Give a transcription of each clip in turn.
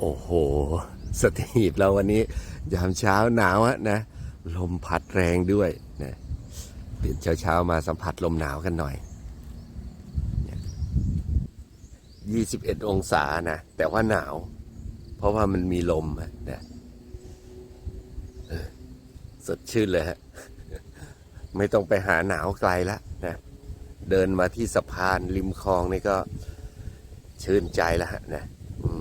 โอ้โหสถีบเราวันนี้ ยามเช้าหนาวะนะ ลมพัดแรงด้วยนะตื่นเช้าเช้ามาสัมผัสลมหนาวกันหน่อยยี่สิบเอ็ดองศานะ แต่ว่าหนาว เพราะว่ามันมีลมนะสดชื่นเลยฮะ ไม่ต้องไปหาหนาวไกลละนะ เดินมาที่สะพานริมคลองนี่ก็ชื่นใจแล้วฮะนะ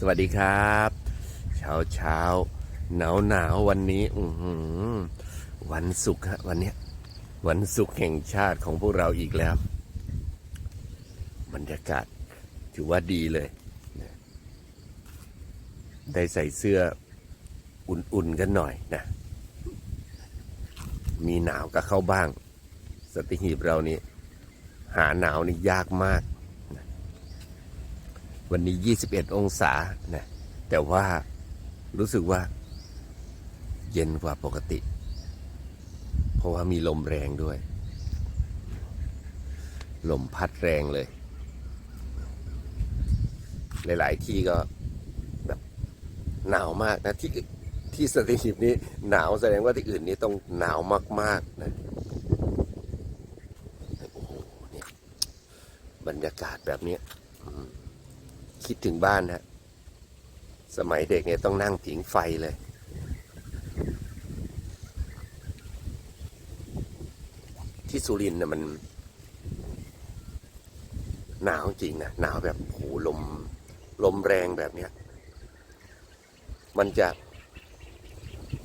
สวัสดีครับ เช้าเช้าหนาวหนาววันนี้อืวันศุกร์ฮะวันเนี้ยวันศุกร์แห่งชาติของพวกเราอีกแล้ว บรรยากาศถือว่าดีเลย ได้ใส่เสื้ออุ่นๆกันหน่อยนะ มีหนาวก็เข้าบ้าง สติหีบเรานี่หาหนาวนี่ยากมาก วันนี้ 21 องศานะแต่ว่ารู้สึกว่า เย็นกว่าปกติ เพราะว่ามีลมแรงด้วย ลมพัดแรงเลย หลาย ๆ ที่ก็แบบหนาวมากนะที่ที่สถิตินี้หนาวแสดงว่าที่อื่นนี้ต้องหนาวมาก ๆ นะโอ้โหเนี่ยบรรยากาศแบบนี้ คิดถึงบ้านฮะสมัยเด็กเนี่ยต้องนั่งผิงไฟเลย ที่สุรินทร์เนี่ยมัน หนาวจริงนะหนาวแบบโหลม ลมแรงแบบเนี้ย มันจะ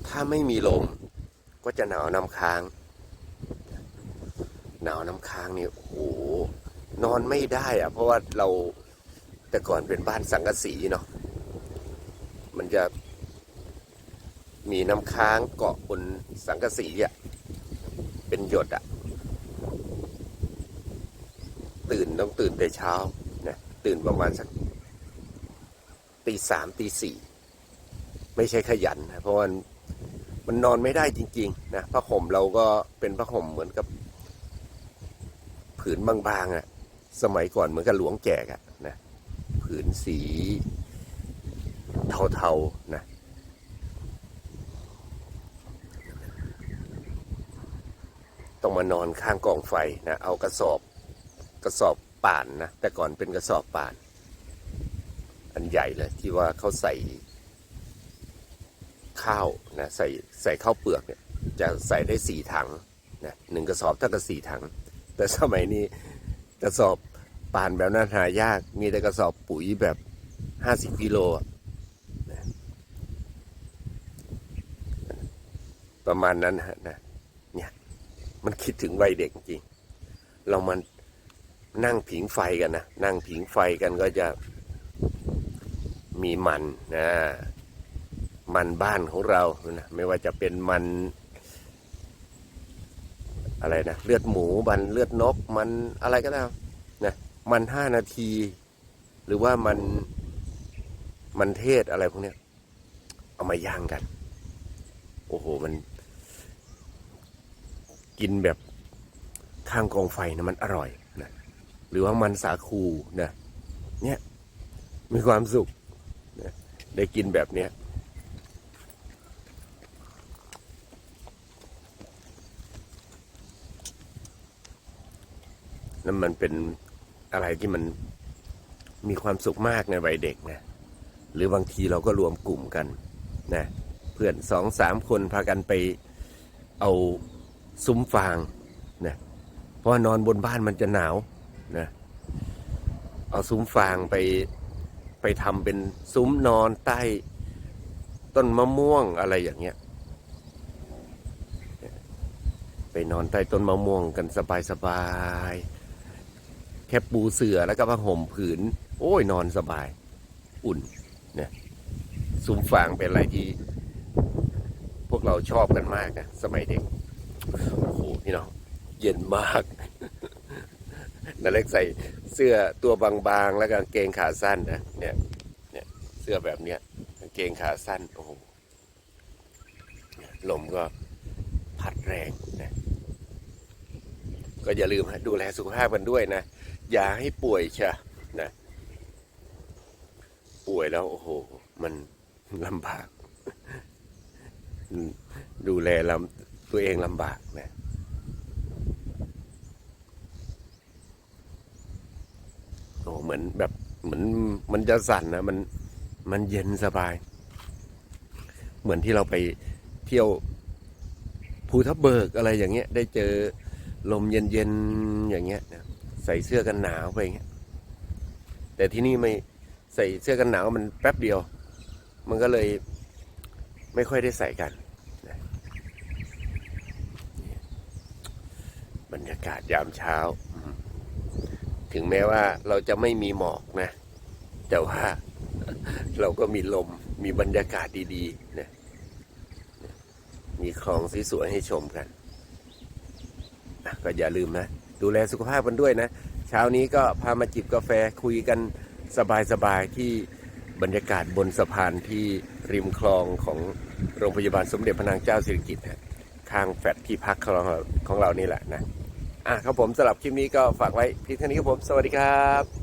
ถ้าไม่มีลม ก็จะหนาวน้ำค้าง หนาวน้ำค้างเนี่ยโอ้โหนอนไม่ได้อะเพราะว่าเรา แต่ก่อนเป็นบ้านสังกะสีเนาะมันจะมีน้ำค้างเกาะบนสังกะสีอะ่ะเป็นหยดอะ่ะ ตื่นต้องตื่นแต่เช้านะตื่นประมาณสักตีสามตีสี่ไม่ใช่ขยันนะเพราะว่ามันนอนไม่ได้จริง ๆ นะผ้าห่มเราก็เป็นผ้าห่มเหมือนกับ ผืนบางๆอะ่ะ สมัยก่อนเหมือนกับหลวงแจกอะ่ะนะ ผืนสีเทาๆนะต้องมานอนข้างกองไฟนะเอากระสอบกระสอบป่านนะแต่ก่อนเป็นกระสอบป่าน อันใหญ่เลยที่ว่าเขาใส่ข้าวนะใส่ใส่ข้าวเปลือกเนี่ยจะใส่ได้สี่ถังนะหนึ่งกระสอบเท่ากับสี่ถัง แต่สมัยนี้กระสอบ ป่านแบบนั้นหายาก มีแต่กระสอบปุ๋ยแบบห้าสิบกิโลประมาณนั้นฮะนะเนี่ย มันคิดถึงวัยเด็กจริง เรามันนั่งผิงไฟกันนะ นั่งผิงไฟกันก็จะมีมันนะมันบ้านของเรานะไม่ว่าจะเป็นมัน อะไรนะ เลือดหมูมันเลือดนก มันอะไรก็ได้ มันห้านาที หรือว่ามันมันเทศอะไรพวกเนี้ย เอามาย่างกัน โอ้โหมัน กินแบบข้างกองไฟนะมันอร่อยนะหรือว่ามันสาคูนะเนี่ย มีความสุขนะได้กินแบบเนี้ยนั่นมันเป็น อะไรที่มันมีความสุขมากในวัยเด็กนะหรือบางทีเราก็รวมกลุ่มกันนะเพื่อนสองสามคนพากันไปเอาซุ้มฟางนะเพราะนอนบนบ้านมันจะหนาวนะเอาซุ้มฟางไปไปทำเป็นซุ้มนอนใต้ต้นมะม่วงอะไรอย่างเงี้ยไปนอนใต้ต้นมะม่วงกันสบายๆ แค่ปูเสือแล้วก็ผ้าห่มผืน โอ้ยนอนสบาย อุ่นเนี่ยซุ้มฟางเป็นอะไรที่ พวกเราชอบกันมากนะสมัยเด็กโอ้โหพี่น้องเย็นมากนาเล็กใส่เสื้อตัวบางๆ แล้วกางเกงขาสั้นนะเนี่ยเนี่ยเสื้อแบบเนี้ยกางเกงขาสั้นโอ้โหลมก็พัดแรงนะก็อย่าลืมฮะดูแลสุขภาพกันด้วยนะ ย่าให้ป่วยชะนะป่วยแล้วโอ้โห มันลำบาก ดูแลลำตัวเองลำบากนะโอ้เหมือนแบบเหมือนมันจะสั่นนะมันมันเย็นสบาย เหมือนที่เราไปเที่ยวภูทับเบิกอะไรอย่างเงี้ย ได้เจอลมเย็นๆอย่างเงี้ยนะ ใส่เสื้อกันหนาวไปอย่างเงี้ยแต่ที่นี่ไม่ใส่เสื้อกันหนาวมันแป๊บเดียว มันก็เลยไม่ค่อยได้ใส่กันนะบรรยากาศยามเช้า ถึงแม้ว่าเราจะไม่มีหมอกนะ แต่ว่าเราก็มีลมมีบรรยากาศดีๆนะมีคลองสวยๆให้ชมกัน ก็อย่าลืมนะ ดูแลสุขภาพกันด้วยนะ เช้านี้ก็พามาจิบกาแฟคุยกันสบายๆที่บรรยากาศบนสะพานที่ริมคลองของโรงพยาบาลสมเด็จพระนางเจ้าสิริกิติ์นะข้างแฟลตที่พักของเราของเรานี่แหละนะอะครับผมสำหรับคลิปนี้ก็ฝากไว้เพียงเท่านี้ครับผม สวัสดีครับ